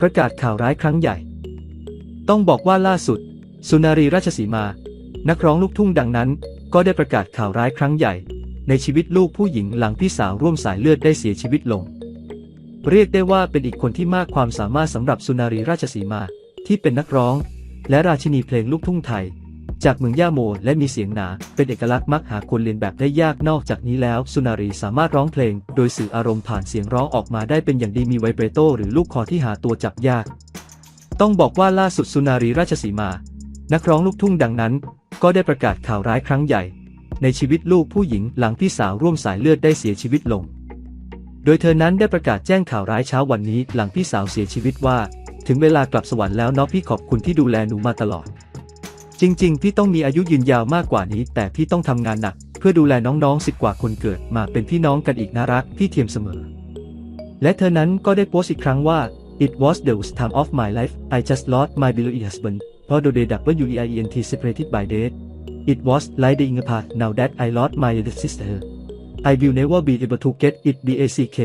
ประกาศข่าวร้ายครั้งใหญ่ ต้องบอกว่าล่าสุด สุนารีราชสีมา นักร้องลูกทุ่งดังนั้น ก็ได้ประกาศข่าวร้ายครั้งใหญ่ ในชีวิตลูกผู้หญิงหลังพี่สาวร่วมสายเลือดได้เสียชีวิตลง เรียกได้ว่าเป็นอีกคนที่มากความสามารถสำหรับสุนารีราชสีมา ที่เป็นนักร้อง และราชินีเพลงลูกทุ่งไทย จากเมืองย่าโมและมีเสียงหนา เป็นเอกลักษณ์มักหาคนเรียนแบบได้ยากนอกจากนี้แล้ว สุนารีสามารถร้องเพลง โดยสื่ออารมณ์ผ่านเสียงร้องออกมาได้เป็นอย่างดีมีไวเบรโตหรือลูกคอที่หาตัวจับยาก ต้องบอกว่าล่าสุดสุนารีราชสีมา นักร้องลูกทุ่งดังนั้น ก็ได้ประกาศข่าวร้ายครั้งใหญ่ ในชีวิตลูกผู้หญิงหลังพี่สาวร่วมสายเลือดได้เสียชีวิตลง โดยเธอนั้นได้ประกาศแจ้งข่าวร้ายเช้าวันนี้ หลังพี่สาวเสียชีวิตว่า ถึงเวลากลับสวรรค์แล้วเนาะพี่ขอบคุณที่ดูแลหนูมาตลอด จริงๆ พี่ต้องมีอายุยืนยาวมากกว่านี้ แต่พี่ต้องทำงานหนัก เพื่อดูแลน้องๆสิบกว่าคนเกิดมาเป็นพี่น้องกันอีกนะรักพี่เทียมเสมอ และเธอนั้นก็ได้โพสต์อีกครั้งว่า It was the worst time of my life I just lost my beloved husband เพราะ the day w e i n t separated by death It was like the in a path now that I lost my little sister I will never be able to get it back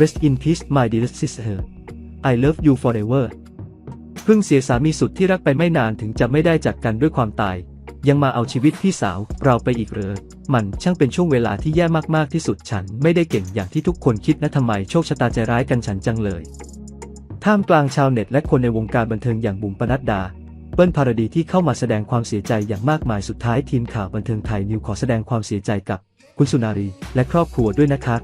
Rest in peace my dear sister I love you forever พิ่งเสียสามีสุดที่รักไปไม่นานถึงจะไม่ได้จากกันด้วยความตาย ยังมาเอาชีวิตพี่สาวเราไปอีกเหรอมันช่างเป็นช่วงเวลาที่แย่มากๆที่สุดฉันไม่ได้เก่งอย่างที่ทุกคนคิดนะทำไมโชคชะตาใจร้ายกันฉันจังเลยท่ามกลางชาวเน็ตและคนในวงการบันเทิงอย่างบุ๋มปนัดดาเปิ้ลภารดีที่เข้ามาแสดงความเสียใจอย่างมากมายสุดท้ายทีมข่าวบันเทิงไทยนิวขอแสดงความเสียใจกับ คุณสุนารีและครอบครัวด้วยนะครับ